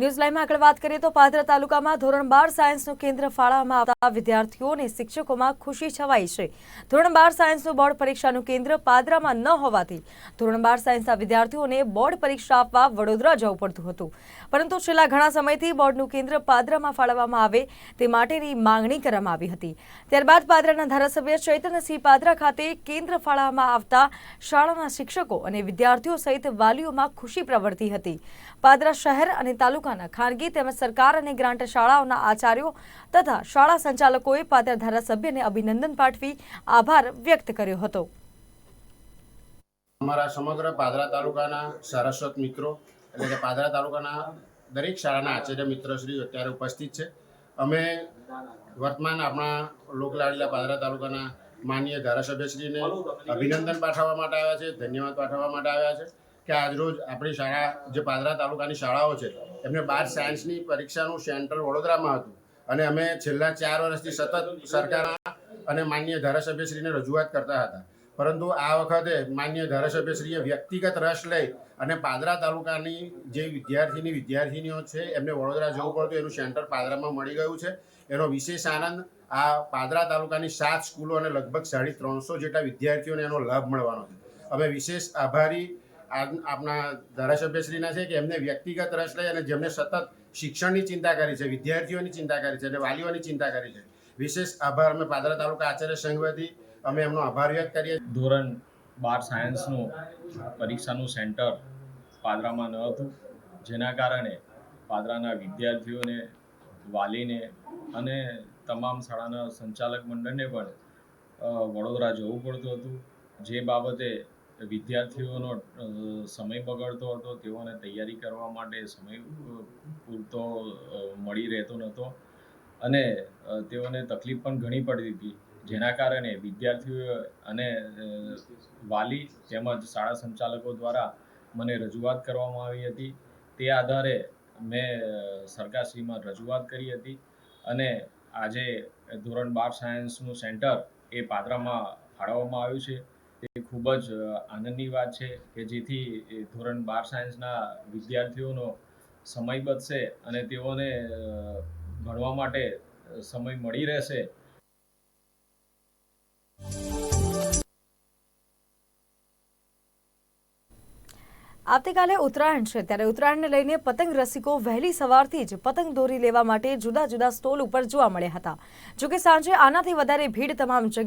News લાઈવમાં આગળ વાત કરીએ તો પાદરા તાલુકામાં ધોરણ બાર સાયન્સનું કેન્દ્ર ફાળવવામાં આવતા વિદ્યાર્થીઓ અને શિક્ષકોમાં ખુશી છવાઈ છે. ધોરણ બાર સાયન્સનું બોર્ડ પરીક્ષાનું કેન્દ્ર પાદરામાં ન હોવાથી ધોરણ બાર સાયન્સના વિદ્યાર્થીઓને બોર્ડ પરીક્ષા આપવા વડોદરા જવું પડતું હતું. પરંતુ છેલ્લા ઘણા સમયથી બોર્ડનું કેન્દ્ર પાદરામાં ફાળવવામાં આવે તે માટેની માંગણી કરવામાં આવી હતી. ત્યારબાદ પાદરાના ધારાસભ્ય ચૈતન્યસિંહ પાદરા ખાતે કેન્દ્ર ફાળવવામાં આવતા શાળાના શિક્ષકો અને વિદ્યાર્થીઓ સહિત વાલીઓમાં ખુશી પ્રવર્તી હતી. પાદરા શહેર અને તાલુકાના ખાનગી તેમજ સરકાર અને ગ્રાન્ટ શાળાઓના આચાર્યો તથા શાળા સંચાલકોએ પાદરા ધારાસભ્યને અભિનંદન પાઠવી આભાર વ્યક્ત કર્યો હતો. અમારા સમગ્ર પાદરા તાલુકાના સારસ્વત મિત્રો એટલે કે પાદરા તાલુકાના દરેક શાળાના આચાર્ય મિત્રશ્રી અત્યારે ઉપસ્થિત છે. અમે વર્તમાન આપણા લોકલાડીલા પાદરા તાલુકાના માનનીય ધારાસભ્યશ્રીને અભિનંદન પાઠવવા માટે આવ્યા છે, ધન્યવાદ પાઠવવા માટે આવ્યા છે કે આજરોજ આપણી શાળા, જે પાદરા તાલુકાની શાળાઓ છે એમને બાર સાયન્સની પરીક્ષાનું સેન્ટર વડોદરામાં હતું. અને અમે છેલ્લા ચાર વર્ષથી સતત સરકારના અને માન્ય ધારાસભ્યશ્રીને રજૂઆત કરતા હતા. પરંતુ આ વખતે માન્ય ધારાસભ્યશ્રીએ વ્યક્તિગત રસ લઈ અને પાદરા તાલુકાની જે વિદ્યાર્થીની વિદ્યાર્થીનીઓ છે, એમને વડોદરા જવું પડતું, એનું સેન્ટર પાદરામાં મળી ગયું છે. એનો વિશેષ આનંદ આ પાદરા તાલુકાની સાત સ્કૂલો અને લગભગ સાડી ત્રણસો જેટલા વિદ્યાર્થીઓને એનો લાભ મળવાનો છે. અમે વિશેષ આભારી આપણા ધારાસભ્યશ્રીના છે કે એમને વ્યક્તિગત રસ લઈ અને જેમને સતત શિક્ષણની ચિંતા કરી છે, વિદ્યાર્થીઓની ચિંતા કરી છે અને વાલીઓની ચિંતા કરી છે. વિશેષ આભાર. અમે પાદરા તાલુકા આચાર્ય સંઘ વતી અમે એમનો આભાર વ્યક્ત કરીએ ધોરણ બાર સાયન્સનું પરીક્ષાનું સેન્ટર પાદરામાં ન હતું. જેના કારણે પાદરાના વિદ્યાર્થીઓને, વાલીને અને તમામ શાળાના સંચાલક મંડળને પણ વડોદરા જવું પડતું હતું. જે બાબતે વિદ્યાર્થીઓનો સમય બગડતો હતો, તેઓને તૈયારી કરવા માટે સમય પૂરતો મળી રહેતો નહોતો. અને તેઓને તકલીફ પણ ઘણી પડતી હતી. જેના કારણે વિદ્યાર્થીઓ અને વાલી તેમજ શાળા સંચાલકો દ્વારા મને રજૂઆત કરવામાં આવી હતી. તે આધારે મેં સરકારશ્રીમાં રજૂઆત કરી હતી. અને આજે ધોરણ બાર સાયન્સનું સેન્ટર એ પાદરામાં ફાળવવામાં આવ્યું છે. ખૂબ જ આનંદની વાત છે કે જેથી ધોરણ બાર સાયન્સના વિદ્યાર્થીઓનો સમય બચશે અને તેઓને ભણવા માટે સમય મળી રહેશે. આવતીકાલે ઉત્તરાયણ છે, ત્યારે ઉત્તરાયણને લઈને પતંગ રસિકો વહેલી સવારથી જ પતંગ દોરી લેવા માટે જુદા જુદા સ્ટોલ ઉપર જોવા મળ્યા હતા. જોકે સાંજે આનાથી વધારે ભીડ તમામ જગ્યાએ